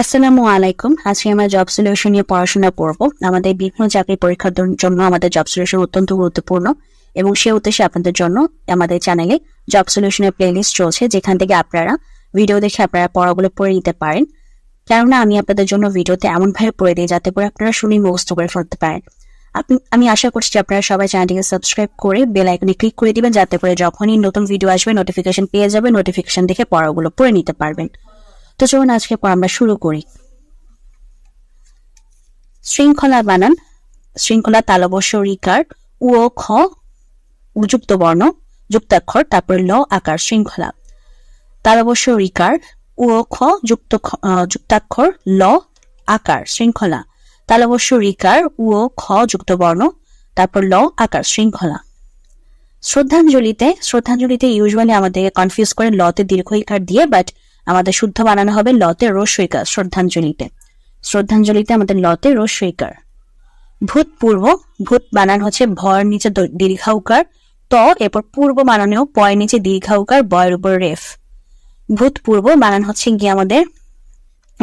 আসসালামু আলাইকুম। আজকে আমরা জব সলিউশন নিয়ে পড়াশোনা করব। আমাদের বিভিন্ন চাকরি পরীক্ষার জন্য আমাদের জব সলিউশন অত্যন্ত গুরুত্বপূর্ণ এবং সে উদ্দেশ্যে আপনাদের জন্য আমাদের চ্যানেলে জব সলিউশনের প্লেলিস্ট চলছে, যেখান থেকে আপনারা ভিডিও দেখে আপনারা পড়াগুলো পড়ে নিতে পারেন। কেননা, আমি আপনাদের জন্য ভিডিওতে এমনভাবে পড়ে দিই যাতে করে আপনারা শুনি মুখস্থ করে ফেলতে পারেন। আপনি আমি আশা করছি আপনারা সবাই চ্যানেলটিকে সাবস্ক্রাইব করে বেল আইকনে ক্লিক করে দিবেন, যাতে করে যখনই নতুন ভিডিও আসবে নোটিফিকেশন পেয়ে যাবে নোটিফিকেশন দেখে পড়াগুলো পড়ে নিতে পারবেন। তো চলুন আজকে আমরা শুরু করি। শৃঙ্খলা বানান, শৃঙ্খলা তালবস্য রিকার উ খ যুক্ত বর্ণ, যুক্তাক্ষর, তারপর ল, আকার, শৃঙ্খলা। তালবস্য রিকার উ খ, যুক্ত যুক্তাক্ষর, ল, আকার, শৃঙ্খলা। তালবস্য রিকার উ খ, যুক্ত বর্ণ, তারপর ল, আকার, শৃঙ্খলা। শ্রদ্ধাঞ্জলিতে শ্রদ্ধাঞ্জলিতে ইউজুয়ালি আমাদেরকে কনফিউজ করে লতে দীর্ঘ ইকার দিয়ে বাট আমাদের শুদ্ধ বানানো হবে লতে রস্যইকার শ্রদ্ধাঞ্জলিতে। শ্রদ্ধাঞ্জলিতে আমাদের লতে রস্যইকার ভূতপূর্ব ভূত বানান হচ্ছে ভয়ের নিচে দীর্ঘাউকার, ত এরপর পূর্ব বানানেও পয় নিচে দীর্ঘাউকার, বয়ের উপর রেফ। ভূতপূর্ব বানান হচ্ছে গিয়ে আমাদের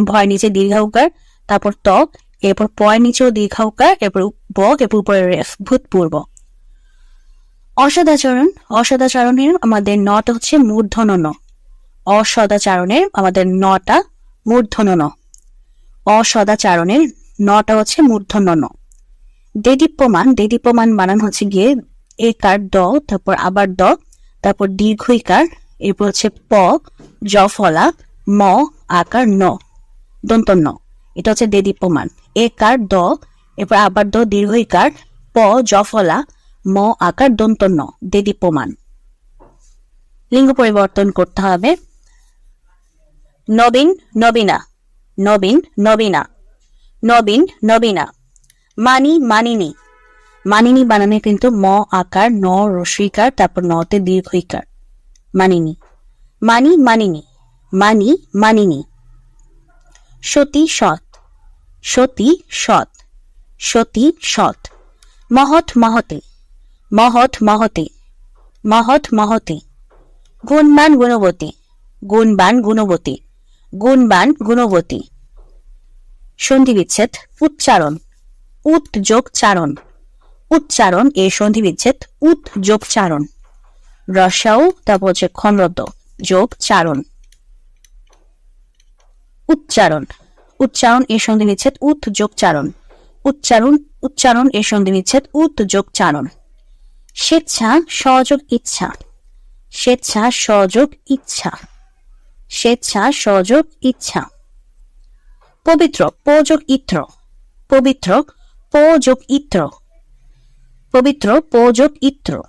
ভয়ের নিচে দীর্ঘাউকার, তারপর ত, এরপর পয় নিচেও দীর্ঘাউকার, এরপর ব, এরপর উপরে রেফ ভূতপূর্ব অসদাচরণ, অসদাচরণের আমাদের নট হচ্ছে মূর্ধন্য ন। অসদাচারণের আমাদের নটা মূর্ধন্য ন অসদাচারণের নটা হচ্ছে মূর্ধন্য ন দেদীপ্যমান দেদীপ্যমান বানান হচ্ছে গিয়ে এ কার দ, তারপর আবার দ, তারপর দীর্ঘইকার এরপর হচ্ছে প, জ, ফলা, ম, আকার, ন দন্ত ন এটা হচ্ছে দেদীপ্যমান। এ কার দ, এরপর আবার দ দীর্ঘইকার প, জ, ফলা, ম, আকার দন্ত ন দেদীপ্যমান। লিঙ্গ পরিবর্তন করতে হবে। নবীন, নবীনা। নবীন নবীনা। নবীন, নবীনা। মানি, মানিনি। মানিনি বানানে কিন্তু ম আকার, ন রস্বীকার তারপর নতে দীর্ঘইকার। মানিনি। মানি মানিনি। মানি, মানিনি। সতী, সৎ। সতী সৎ। সতী, সৎ। মহৎ, মহতে। মহৎ মহতে। মহৎ, মহতে। গুণবান, গুণবতী। গুণবান, গুণবতী। গুণবান, গুণবতী। সন্ধি বিচ্ছেদ উচ্চারণ। উত যোগ চারণ উচ্চারণ এর সন্ধি বিচ্ছেদ উত যোগ চারণ রসাও তারপর হচ্ছে খন্ডত যোগ চারণ উচ্চারণ। উচ্চারণ এর সন্ধি বিচ্ছেদ উত যোগ চারণ উচ্চারণ উচ্চারণ এর সন্ধি বিচ্ছেদ উত যোগ চারণ স্বেচ্ছা, সহযোগ, ইচ্ছা। স্বেচ্ছা, সহযোগ, ইচ্ছা। স্বেচ্ছা, সহযোগ, ইচ্ছা। পবিত্র পোযোগ ইত্র। পবিত্র পোযোগ ইত্র। পবিত্র পোযোগ ইত্র।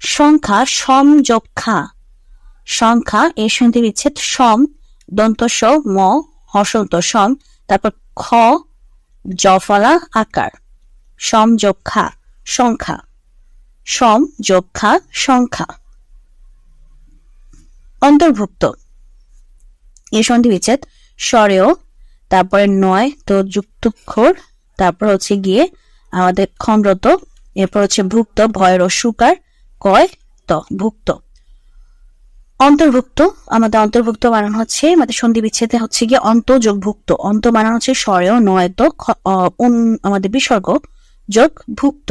সংখ্যা, সম, যোগ, খা। সংখ্যা, এর সন্ধি বিচ্ছেদ, সম, দন্ত ম, হসন্ত, সম, তারপর খ, জফলা, আকার। সম, যোগ, খা, সংখ্যা। সম, যোগ, খা, সংখ্যা। অন্তর্ভুক্ত। এর সন্ধি বিচ্ছেদ, স্বরেও, তারপরে নয়, তো যুক্তক্ষর, তারপর হচ্ছে গিয়ে আমাদের খণ্ডত, এরপর হচ্ছে ভুক্ত, ভয়ের সুকার, কয়, ত, ভুক্ত। অন্তর্ভুক্ত, আমাদের অন্তর্ভুক্ত বানানো হচ্ছে, আমাদের সন্ধি বিচ্ছেদে হচ্ছে গিয়ে অন্ত যোগ ভুক্ত। অন্ত বানানো হচ্ছে স্বরেও, নয়, তো আমাদের বিসর্গ, যোগ ভুক্ত।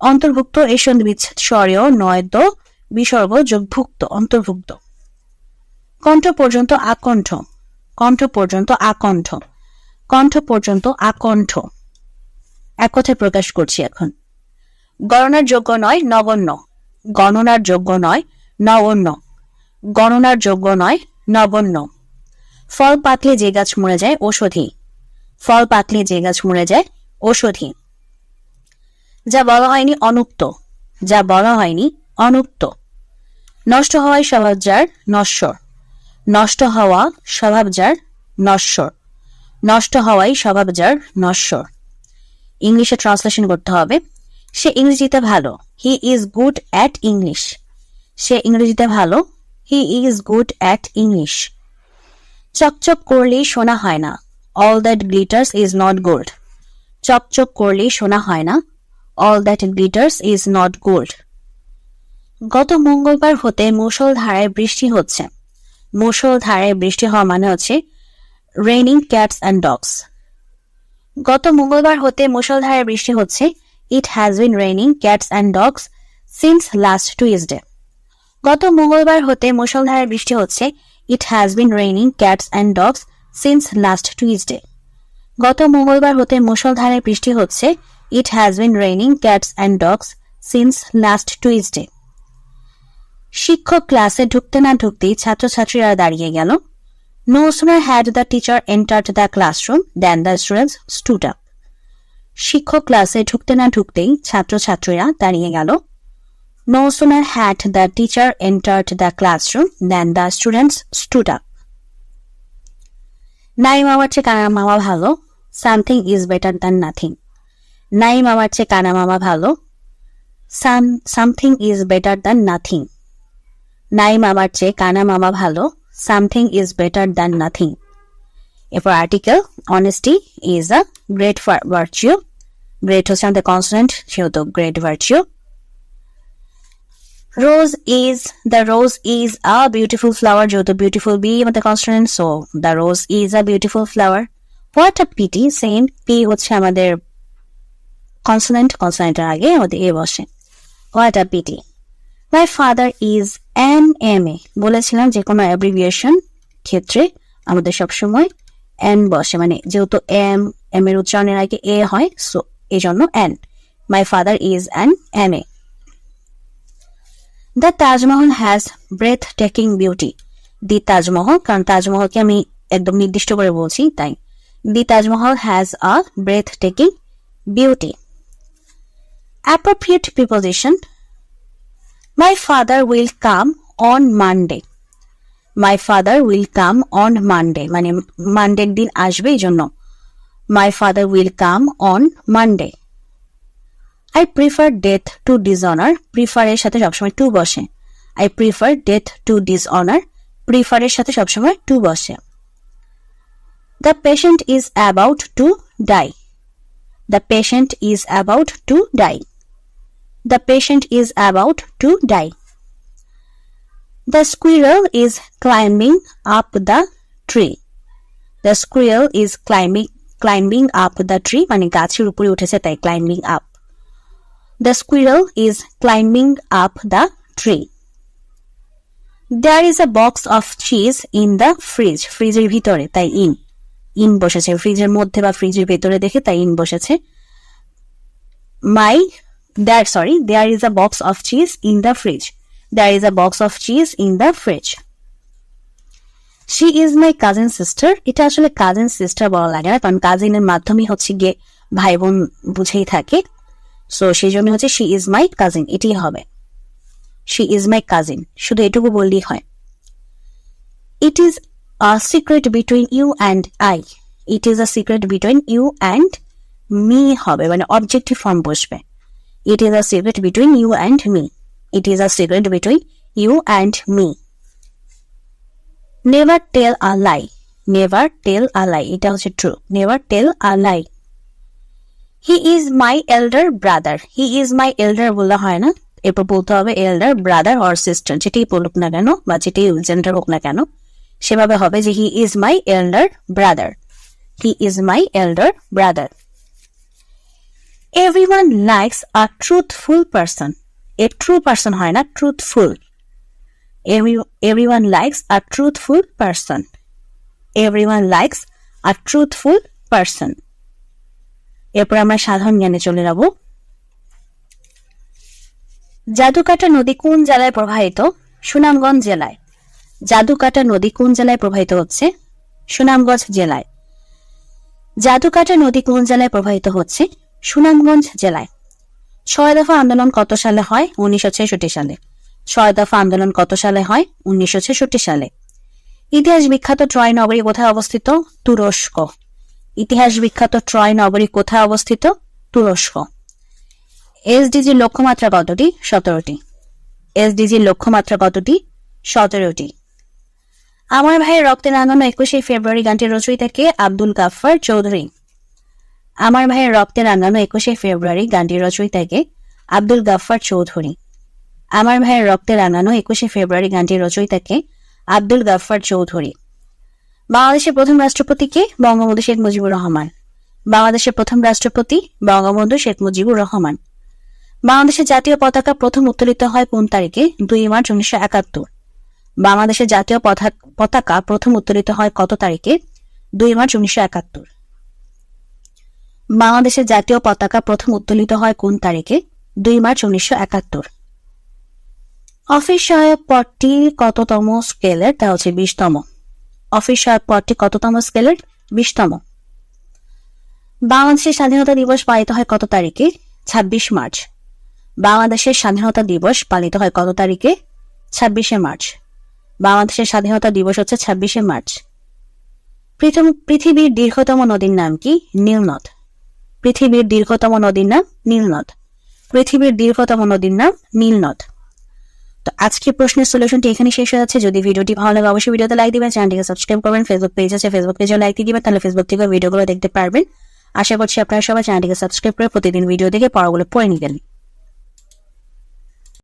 অন্তর্ভুক্ত এই সন্ধি বিচ্ছেদ, স্বরেও, নয়, তো, বিসর্গ, যোগ ভুক্ত, অন্তর্ভুক্ত। কণ্ঠ পর্যন্ত আকণ্ঠ। কণ্ঠ পর্যন্ত আকণ্ঠ। কণ্ঠ পর্যন্ত আকণ্ঠ। এক কথায় প্রকাশ করছি এখন। গণনার যোগ্য নয়, নগণ্য। গণনার যোগ্য নয়, নগণ্য। গণনার যোগ্য নয়, নগণ্য। ফল পাতলে যে গাছ মরে যায়, ঔষধি। ফল পাতলে যে গাছ মরে যায়, ঔষধি। যা বলা হয়নি, অনুক্ত। যা বলা হয়নি, অনুক্ত। নষ্ট হওয়ায় যার নশ্বর। নষ্ট হওয়া স্বভাব যার নশ্বর। নষ্ট হওয়াই স্বভাব যার নশ্বর ইংলিশে ট্রান্সলেশন করতে হবে। সে ইংরেজিতে ভালো। He is good at English সে ইংরেজিতে ভালো। He is good at English চকচক করলেই শোনা হয় না। All that glitters is not gold চকচক করলেই শোনা হয় না। All that glitters is not gold গত মঙ্গলবার হতে মুষলধারায় বৃষ্টি হচ্ছে। মুষলধারায় বৃষ্টি হওয়া মানে হচ্ছে রেইনিং ক্যাটস অ্যান্ড ডগস গত মঙ্গলবার হতে মুষলধারে বৃষ্টি হচ্ছে। It has been raining cats and dogs since last Tuesday গত মঙ্গলবার হতে মুষলধারে বৃষ্টি হচ্ছে। It has been raining cats and dogs since last Tuesday গত মঙ্গলবার হতে মুষলধারে বৃষ্টি হচ্ছে। It has been raining cats and dogs since last Tuesday শিক্ষক ক্লাসে ঢুকতে না ঢুকতেই ছাত্রছাত্রীরা দাঁড়িয়ে গেল। No sooner had the teacher entered the classroom then the students stood up শিক্ষক ক্লাসে ঢুকতে না ঢুকতেই ছাত্রছাত্রীরা দাঁড়িয়ে গেল। No sooner had the teacher entered the classroom then the students stood up Naim আমার চেয়ে কানা মামা ভালো something is better than nothing Naim আমার চেয়ে কানা মামা ভালো something is better than nothing নাই মামার চেয়ে কানা মামা ভালো, something is better than nothing. এরপর article honesty is a great virtue great হচ্ছে আমাদের কনসোনেন্ট সেহেতু great virtue rose is the rose is a beautiful flower যেহেতু বিউটিফুল বি আমাদের consonant so the rose is a beautiful flower what a pity same P হচ্ছে আমাদের consonant কনসোনেন্টের আগে আমাদের এ বসে। What a pity my father is an M A বলেছিলাম যে কোনো অ্যাব্রিভিয়েশন ক্ষেত্রে আমাদের সবসময় এন বসে মানে যেহেতু এম এম এর উচ্চারণের আগে এ হয় সো এই জন্য an my father is an M A the Taj Mahal has breathtaking beauty the Taj Mahal কারণ তাজমহলকে আমি একদম নির্দিষ্ট করে বলছি, তাই। The Taj Mahal has a breathtaking beauty appropriate preposition my father will come on Monday my father will come on Monday মানে মানডের দিন আসবে এই জন্য। My father will come on Monday I prefer death to dishonour প্রিফারের সাথে সবসময় to বসে। I prefer death to dishonour প্রিফারের সাথে সবসময় টু বসে। The patient is about to die the patient is about to die The patient is about to die. The squirrel is climbing up the tree. The squirrel is climbing climbing up the tree মানে গাছের উপরে উঠেছে তাই climbing up. The squirrel is climbing up the tree. There is a box of cheese in the fridge. ফ্রিজের ভিতরে তাই in. in বসেছে ফ্রিজের মধ্যে বা ফ্রিজের ভেতরে দেখে তাই in বসেছে my there, sorry, there is a box of cheese in the fridge. There is a box of cheese in the fridge. She is my cousin sister. এটা আসলে কাজিন সিস্টার বলা লাগে না, কারণ কাজিনের মাধ্যমে হচ্ছে গিয়ে ভাই বোন বুঝেই থাকে। সো সেই জন্য হচ্ছে শি ইজ মাই কাজিন এটি হবে। শি ইজ মাই কাজিন শুধু এটুকু বললেই হয়। It is a secret between you and I it is a secret between you and me হবে মানে অবজেক্টিভ ফর্ম বসবে। It is a secret between you and me. It is a secret between you and me. Never tell a lie. Never tell a lie. এটা হচ্ছে true. Never tell a lie. He is my elder brother. He is my elder হয় না এরপর বলতে হবে elder brother or sister যেটাই বলুক না কেন বা যেটাই জেন্ডার হোক না কেন সেভাবে হবে যে he is my elder brother. He is my elder brother. Everyone likes a truthful person a true person হয় না truthful everyone likes a truthful person everyone likes a truthful person এরপর আমরা সাধারণ জ্ঞানে চলে যাব। জাদুকাটা নদী কোন জেলায় প্রবাহিত? সুনামগঞ্জ জেলায়। জাদুকাটা নদী কোন জেলায় প্রবাহিত হচ্ছে? সুনামগঞ্জ জেলায়। জাদুকাটা নদী কোন জেলায় প্রবাহিত হচ্ছে? সুনামগঞ্জ জেলায়। ছয় দফা আন্দোলন কত সালে হয়? উনিশশো ছেষট্টি সালে। ছয় দফা আন্দোলন কত সালে হয়? উনিশশো ছেষট্টি সালে। ইতিহাস বিখ্যাত ট্রয় নগরী কোথায় অবস্থিত? তুরস্ক। ইতিহাস বিখ্যাত ট্রয় নগরী কোথায় অবস্থিত? তুরস্ক। এসডিজির লক্ষ্যমাত্রা কতটি? সতেরোটি। এসডিজির লক্ষ্যমাত্রা কতটি? সতেরোটি। আমার ভাইয়ের রক্তে রাঙানো একুশে ফেব্রুয়ারি গানটির রচয়িতা কে? আব্দুল গাফফার চৌধুরী। আমার ভাইয়ের রক্তে রাঙানো একুশে ফেব্রুয়ারি গানটির রচয়িতাকে আব্দুল গাফফার চৌধুরী। আমার ভাইয়ের রক্তে রাঙানো একুশে ফেব্রুয়ারি গানটির রচয়িতাকে আব্দুল গাফফার চৌধুরী। বাংলাদেশের প্রথম রাষ্ট্রপতি কে? বঙ্গবন্ধু শেখ মুজিবুর রহমান। বাংলাদেশের প্রথম রাষ্ট্রপতি বঙ্গবন্ধু শেখ মুজিবুর রহমান। বাংলাদেশের জাতীয় পতাকা প্রথম উত্তোলিত হয় কোন তারিখে? দুই মার্চ উনিশশো একাত্তর। বাংলাদেশের জাতীয় পতাকা প্রথম উত্তোলিত হয় কত তারিখে? দুই মার্চ উনিশশো একাত্তর। বাংলাদেশের জাতীয় পতাকা প্রথম উত্তোলিত হয় কোন তারিখে? দুই মার্চ উনিশশো একাত্তর। অফিস সহায়ক পদটি কততম স্কেলের? তা হচ্ছে বিশতম। অফিস সহায়ক পদটি কততম স্কেলের? বিশতম। বাংলাদেশের স্বাধীনতা দিবস পালিত হয় কত তারিখে? ছাব্বিশ মার্চ। বাংলাদেশের স্বাধীনতা দিবস পালিত হয় কত তারিখে? ছাব্বিশে মার্চ। বাংলাদেশের স্বাধীনতা দিবস হচ্ছে ছাব্বিশে মার্চ। পৃথিবীর দীর্ঘতম নদীর নাম কি? নীলনদ। পৃথিবীর দীর্ঘতম নদীর নাম নীলনদ। পৃথিবীর দীর্ঘতম নদীর নাম নীলনদ। তো আজকে প্রশ্নের সলিউশনটি এখানে শেষ হয়ে যাচ্ছে। যদি ভিডিওটি ভালো লাগে, অবশ্যই ভিডিওতে লাইক দিবেন চ্যানেলটিকে সাবস্ক্রাইব করবেন ফেসবুক পেজ আছে ফেসবুক পেজে লাইক দিবেন, তাহলে ফেসবুক থেকে ভিডিওগুলো দেখতে পারবেন। আশা করছি আপনারা সবাই চ্যানেলটিকে সাবস্ক্রাইব করে প্রতিদিন ভিডিও দেখে পড়াগুলো পড়ে নিবেন।